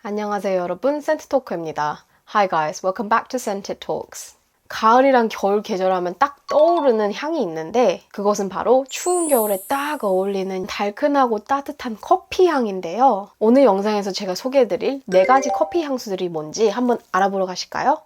안녕하세요 여러분 센트토크입니다. Hi guys, welcome back to Scented Talks. 가을이랑 겨울 계절하면 딱 떠오르는 향이 있는데 그것은 바로 추운 겨울에 딱 어울리는 달큰하고 따뜻한 커피 향인데요. 오늘 영상에서 제가 소개해드릴 네 가지 커피 향수들이 뭔지 한번 알아보러 가실까요?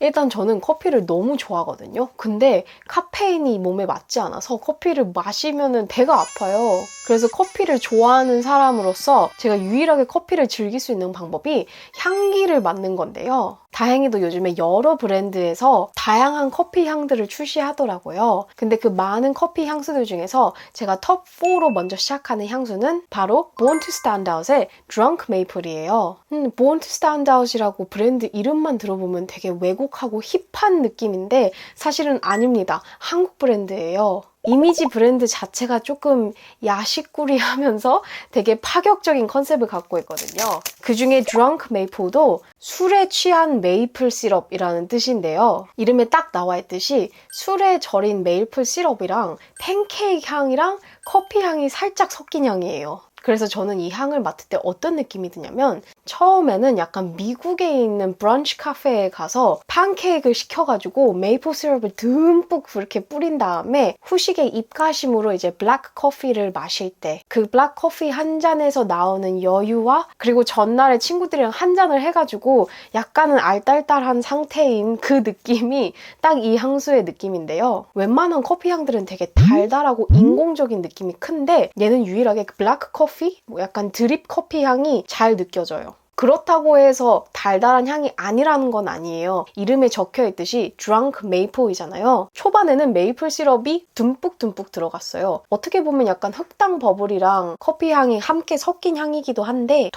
일단 저는 커피를 너무 좋아하거든요. 근데 카페인이 몸에 맞지 않아서 커피를 마시면 배가 아파요. 그래서 커피를 좋아하는 사람으로서 제가 유일하게 커피를 즐길 수 있는 방법이 향기를 맡는 건데요. 다행히도 요즘에 여러 브랜드에서 다양한 커피 향들을 출시하더라고요. 근데 그 많은 커피 향수들 중에서 제가 톱 4로 먼저 시작하는 향수는 바로 Born to Stand Out의 Drunk Maple이에요. 음, Born to Stand Out이라고 브랜드 이름만 들어보면 되게 외국하고 힙한 느낌인데 사실은 아닙니다. 한국 브랜드예요. 이미지 브랜드 자체가 조금 야식꾸리 하면서 되게 파격적인 컨셉을 갖고 있거든요. 그 중에 드렁크 메이플도 술에 취한 메이플 시럽이라는 뜻인데요. 이름에 딱 나와 있듯이 술에 절인 메이플 시럽이랑 팬케이크 향이랑 커피 향이 살짝 섞인 향이에요. 그래서 저는 이 향을 맡을 때 어떤 느낌이 드냐면 처음에는 약간 미국에 있는 브런치 카페에 가서 팬케이크를 시켜가지고 메이플 시럽을 듬뿍 그렇게 뿌린 다음에 후식의 입가심으로 이제 블랙 커피를 마실 때 그 블랙 커피 한 잔에서 나오는 여유와 그리고 전날에 친구들이랑 한 잔을 해가지고 약간은 알딸딸한 상태인 그 느낌이 딱 이 향수의 느낌인데요. 웬만한 커피 향들은 되게 달달하고 인공적인 느낌이 큰데 얘는 유일하게 그 블랙 커피, 뭐 약간 드립 커피 향이 잘 느껴져요. 그렇다고 해서 달달한 향이 아니라는 건 아니에요. 이름에 적혀 있듯이 drunk maple이잖아요. 초반에는 메이플 시럽이 듬뿍듬뿍 들어갔어요. 어떻게 보면 약간 흑당 버블이랑 커피 향이 함께 섞인 향이기도 한데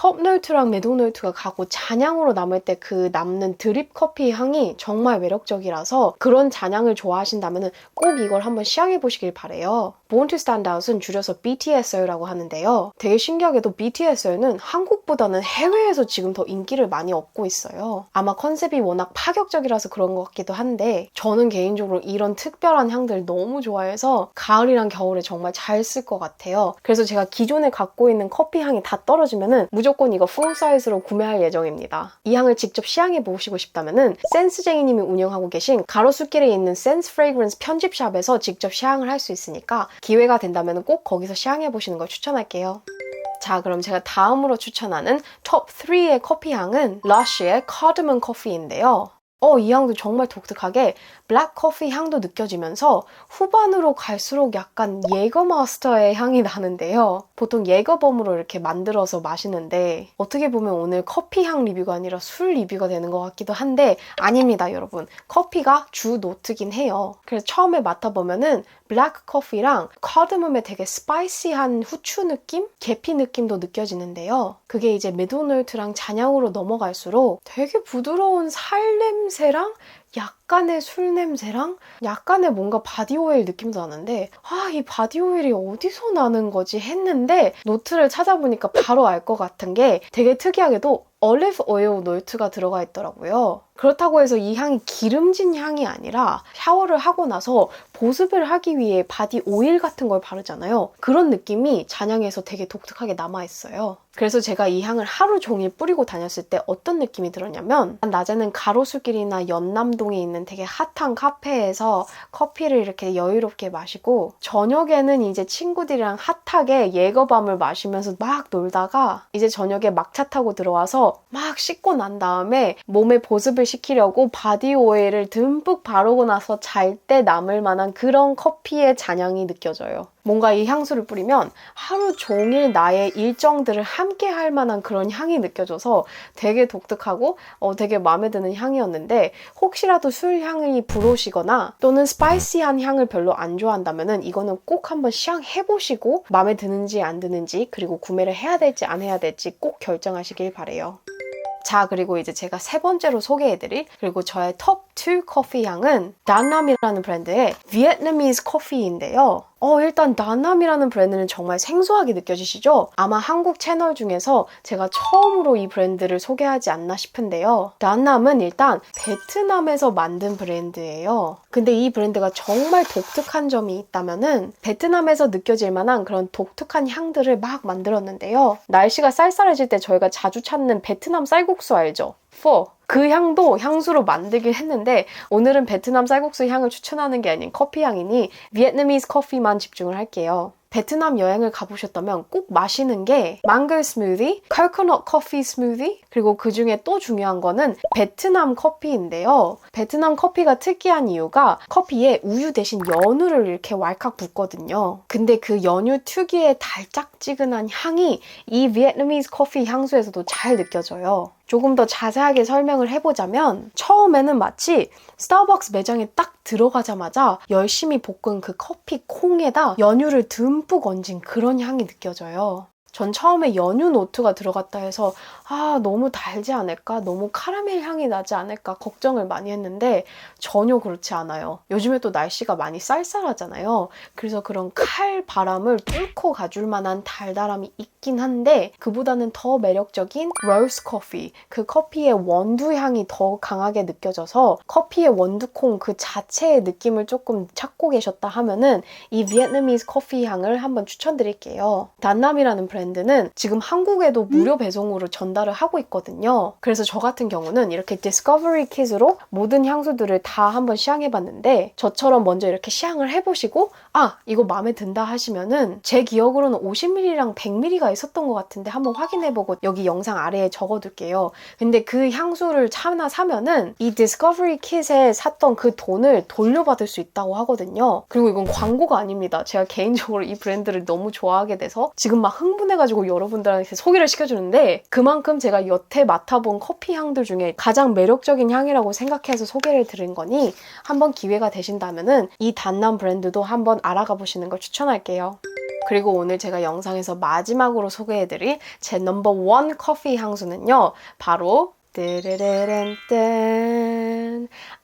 매도 노트가 가고 잔향으로 남을 때 그 남는 드립 커피 향이 정말 매력적이라서 그런 잔향을 좋아하신다면 꼭 이걸 한번 시향해 보시길 바래요. Born to Stand Out은 줄여서 BTS라고 하는데요. 되게 신기하게도 BTS는 한국보다는 해외에서 지금 더 인기를 많이 얻고 있어요. 아마 컨셉이 워낙 파격적이라서 그런 것 같기도 한데 저는 개인적으로 이런 특별한 향들 너무 좋아해서 가을이랑 겨울에 정말 잘 쓸 것 같아요. 그래서 제가 기존에 갖고 있는 커피 향이 다 떨어지면은 무조건 이거 풀 사이즈로 구매할 예정입니다. 이 향을 직접 시향해 보시고 싶다면은 센스쟁이님이 운영하고 계신 가로수길에 있는 센스 프레그런스 편집샵에서 직접 시향을 할 수 있으니까 기회가 된다면 꼭 거기서 시향해 보시는 걸 추천할게요. 자, 그럼 제가 다음으로 추천하는 톱 3의 커피 향은 러쉬의 카드문 커피인데요. 어, 이 향도 정말 독특하게 블랙 커피 향도 느껴지면서 후반으로 갈수록 약간 예거마스터의 향이 나는데요. 보통 예거범으로 이렇게 만들어서 마시는데 어떻게 보면 오늘 커피 향 리뷰가 아니라 술 리뷰가 되는 것 같기도 한데 아닙니다, 여러분. 커피가 주 노트긴 해요. 그래서 처음에 맡아보면은 블랙 커피랑 카드멈의 되게 스파이시한 후추 느낌? 계피 느낌도 느껴지는데요. 그게 이제 메도노트랑 잔향으로 넘어갈수록 되게 부드러운 살 냄새랑 약간의 술 냄새랑 약간의 뭔가 바디오일 느낌도 나는데 아 이 바디오일이 어디서 나는 거지 했는데 노트를 찾아보니까 바로 알 것 같은 게 되게 특이하게도 얼리브 오일 노트가 들어가 있더라고요. 그렇다고 해서 이 향이 기름진 향이 아니라 샤워를 하고 나서 보습을 하기 위해 바디 오일 같은 걸 바르잖아요. 그런 느낌이 잔향에서 되게 독특하게 남아있어요. 그래서 제가 이 향을 하루 종일 뿌리고 다녔을 때 어떤 느낌이 들었냐면 낮에는 가로수길이나 연남동에 있는 되게 핫한 카페에서 커피를 이렇게 여유롭게 마시고 저녁에는 이제 친구들이랑 핫하게 예거밤을 마시면서 막 놀다가 이제 저녁에 막차 타고 들어와서 막 씻고 난 다음에 몸에 보습을 시키려고 바디 오일을 듬뿍 바르고 나서 잘 때 남을 만한 그런 커피의 잔향이 느껴져요. 뭔가 이 향수를 뿌리면 하루 종일 나의 일정들을 함께 할 만한 그런 향이 느껴져서 되게 독특하고 어, 되게 마음에 드는 향이었는데 혹시라도 술 향이 불오시거나 또는 스파이시한 향을 별로 안 좋아한다면 이거는 꼭 한번 시향 해보시고 마음에 드는지 안 드는지 그리고 구매를 해야 될지 안 해야 될지 꼭 결정하시길 바래요. 자, 그리고 이제 제가 세 번째로 소개해드릴 그리고 저의 톱2 커피 향은 단남이라는 브랜드의 비에트나미즈 커피인데요. 어, 일단 나남이라는 브랜드는 정말 생소하게 느껴지시죠? 아마 한국 채널 중에서 제가 처음으로 이 브랜드를 소개하지 않나 싶은데요. 나남은 일단 베트남에서 만든 브랜드예요. 근데 이 브랜드가 정말 독특한 점이 있다면은 베트남에서 느껴질 만한 그런 독특한 향들을 막 만들었는데요. 날씨가 쌀쌀해질 때 저희가 자주 찾는 베트남 쌀국수 알죠? 4. 그 향도 향수로 만들긴 했는데 오늘은 베트남 쌀국수 향을 추천하는 게 아닌 커피 향이니 비엔나미스 커피만 집중을 할게요. 베트남 여행을 가보셨다면 꼭 마시는 게 망고 스무디, 코코넛 커피 스무디, 그리고 그 중에 또 중요한 거는 베트남 커피인데요. 베트남 커피가 특이한 이유가 커피에 우유 대신 연유를 이렇게 왈칵 붓거든요. 근데 그 연유 특유의 달짝지근한 향이 이 비엔나미스 커피 향수에서도 잘 느껴져요. 조금 더 자세하게 설명을 해보자면 처음에는 마치 스타벅스 매장에 딱 들어가자마자 열심히 볶은 그 커피 콩에다 연유를 듬뿍 얹은 그런 향이 느껴져요. 전 처음에 연유 노트가 들어갔다 해서 아 너무 달지 않을까? 너무 카라멜 향이 나지 않을까? 걱정을 많이 했는데 전혀 그렇지 않아요. 요즘에 또 날씨가 많이 쌀쌀하잖아요. 그래서 그런 칼 바람을 뚫고 가줄 만한 달달함이 있긴 한데 그보다는 더 매력적인 로스 커피 그 커피의 원두 향이 더 강하게 느껴져서 커피의 원두콩 그 자체의 느낌을 조금 찾고 계셨다 하면은 이 비엔나미스 커피 향을 한번 추천드릴게요. 단남이라는 브랜드 브랜드는 지금 한국에도 무료 배송으로 전달을 하고 있거든요. 그래서 저 같은 경우는 이렇게 디스커버리 킷으로 모든 향수들을 다 한번 시향해봤는데 저처럼 먼저 이렇게 시향을 해보시고 아 이거 마음에 든다 하시면은 제 기억으로는 50ml랑 100ml가 있었던 것 같은데 한번 확인해보고 여기 영상 아래에 적어둘게요. 근데 그 향수를 하나 사면은 이 디스커버리 킷에 샀던 그 돈을 돌려받을 수 있다고 하거든요. 그리고 이건 광고가 아닙니다. 제가 개인적으로 이 브랜드를 너무 좋아하게 돼서 지금 막 흥분 해 해가지고 여러분들한테 소개를 시켜주는데 그만큼 제가 여태 맡아본 커피 향들 중에 가장 매력적인 향이라고 생각해서 소개를 드린 거니 한번 기회가 되신다면은 이 단남 브랜드도 한번 알아가 보시는 걸 추천할게요. 그리고 오늘 제가 영상에서 마지막으로 소개해드릴 제 넘버 원 커피 향수는요. 바로 띠르르른뜬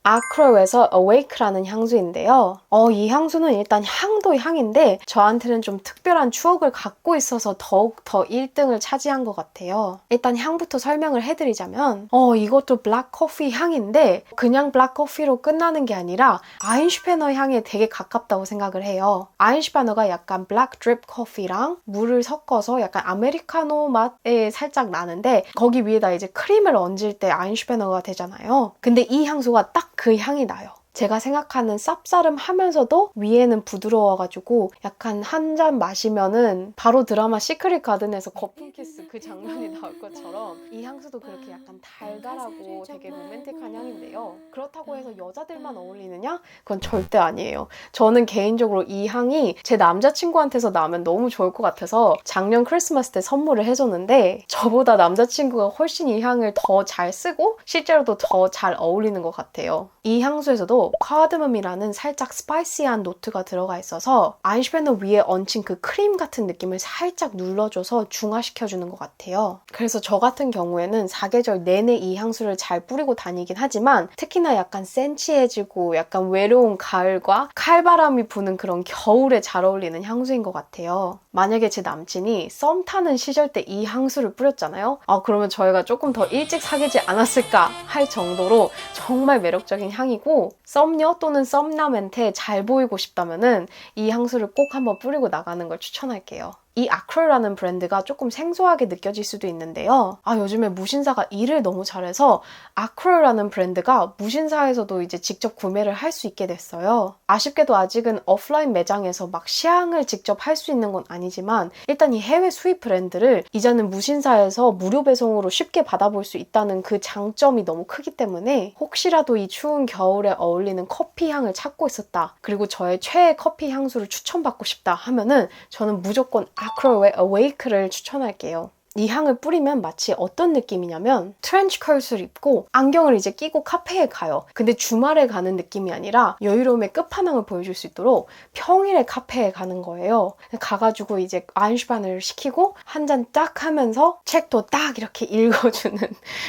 아크로에서 Awake라는 향수인데요. 어, 이 향수는 일단 향도 향인데 저한테는 좀 특별한 추억을 갖고 있어서 더욱 더 1등을 차지한 것 같아요. 일단 향부터 설명을 해드리자면 어, 이것도 블랙 커피 향인데 그냥 블랙 커피로 끝나는 게 아니라 아인슈페너 향에 되게 가깝다고 생각을 해요. 아인슈페너가 약간 블랙 드립 커피랑 물을 섞어서 약간 아메리카노 맛에 살짝 나는데 거기 위에다 이제 크림을 얹을 때 아인슈페너가 되잖아요. 근데 이 향수가 딱그 향이 나요. 제가 생각하는 쌉싸름 하면서도 위에는 부드러워가지고 약간 한 잔 마시면은 바로 드라마 시크릿 가든에서 거품 키스 그 장면이 나올 것처럼 이 향수도 그렇게 약간 달달하고 되게 로맨틱한 향인데요. 그렇다고 해서 여자들만 어울리느냐? 그건 절대 아니에요. 저는 개인적으로 이 향이 제 남자친구한테서 나면 너무 좋을 것 같아서 작년 크리스마스 때 선물을 해줬는데 저보다 남자친구가 훨씬 이 향을 더 잘 쓰고 실제로도 더 잘 어울리는 것 같아요. 이 향수에서도 카드멈이라는 살짝 스파이시한 노트가 들어가 있어서 아이슈페너 위에 얹힌 그 크림 같은 느낌을 살짝 눌러줘서 중화시켜주는 것 같아요. 그래서 저 같은 경우에는 사계절 내내 이 향수를 잘 뿌리고 다니긴 하지만 특히나 약간 센치해지고 약간 외로운 가을과 칼바람이 부는 그런 겨울에 잘 어울리는 향수인 것 같아요. 만약에 제 남친이 썸 타는 시절 때 이 향수를 뿌렸잖아요. 아 그러면 저희가 조금 더 일찍 사귀지 않았을까 할 정도로 정말 매력적인 향이고 썸녀 또는 썸남한테 잘 보이고 싶다면은 이 향수를 꼭 한번 뿌리고 나가는 걸 추천할게요. 이 아크로라는 브랜드가 조금 생소하게 느껴질 수도 있는데요. 아, 요즘에 무신사가 일을 너무 잘해서 아크로라는 브랜드가 무신사에서도 이제 직접 구매를 할 수 있게 됐어요. 아쉽게도 아직은 오프라인 매장에서 막 시향을 직접 할 수 있는 건 아니지만 일단 이 해외 수입 브랜드를 이제는 무신사에서 무료 배송으로 쉽게 받아볼 수 있다는 그 장점이 너무 크기 때문에 혹시라도 이 추운 겨울에 어울리는 커피 향을 찾고 있었다. 그리고 저의 최애 커피 향수를 추천받고 싶다 하면은 저는 무조건 아크로의 Awake를 추천할게요. 이 향을 뿌리면 마치 어떤 느낌이냐면 트렌치 컷을 입고 안경을 이제 끼고 카페에 가요. 근데 주말에 가는 느낌이 아니라 여유로움의 끝판왕을 보여줄 수 있도록 평일에 카페에 가는 거예요. 가가지고 이제 아인슈반을 시키고 한 잔 딱 하면서 책도 딱 이렇게 읽어주는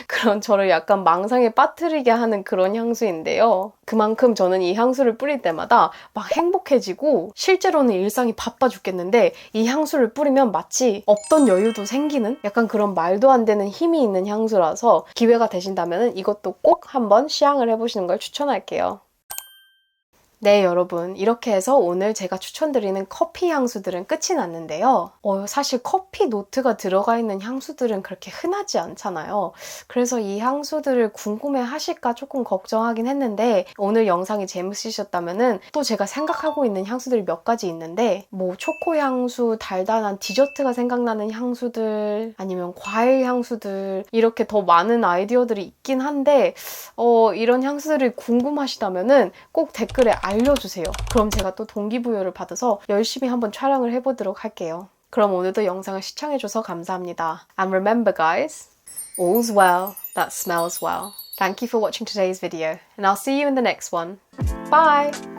그런 저를 약간 망상에 빠뜨리게 하는 그런 향수인데요. 그만큼 저는 이 향수를 뿌릴 때마다 막 행복해지고 실제로는 일상이 바빠 죽겠는데 이 향수를 뿌리면 마치 없던 여유도 생기는 약간 그런 말도 안 되는 힘이 있는 향수라서 기회가 되신다면 이것도 꼭 한번 시향을 해보시는 걸 추천할게요. 네, 여러분. 이렇게 해서 오늘 제가 추천드리는 커피 향수들은 끝이 났는데요. 어, 사실 커피 노트가 들어가 있는 향수들은 그렇게 흔하지 않잖아요. 그래서 이 향수들을 궁금해 하실까 조금 걱정하긴 했는데, 오늘 영상이 재밌으셨다면은 또 제가 생각하고 있는 향수들이 몇 가지 있는데, 뭐 초코 향수, 달달한 디저트가 생각나는 향수들, 아니면 과일 향수들, 이렇게 더 많은 아이디어들이 있긴 한데, 어, 이런 향수들이 궁금하시다면은 꼭 댓글에 알려주세요. 그럼 제가 또 동기부여를 받아서 열심히 한번 촬영을 해보도록 할게요. 그럼 오늘도 영상을 시청해줘서 감사합니다. And remember guys, all's well that smells well. Thank you for watching today's video and I'll see you in the next one. Bye!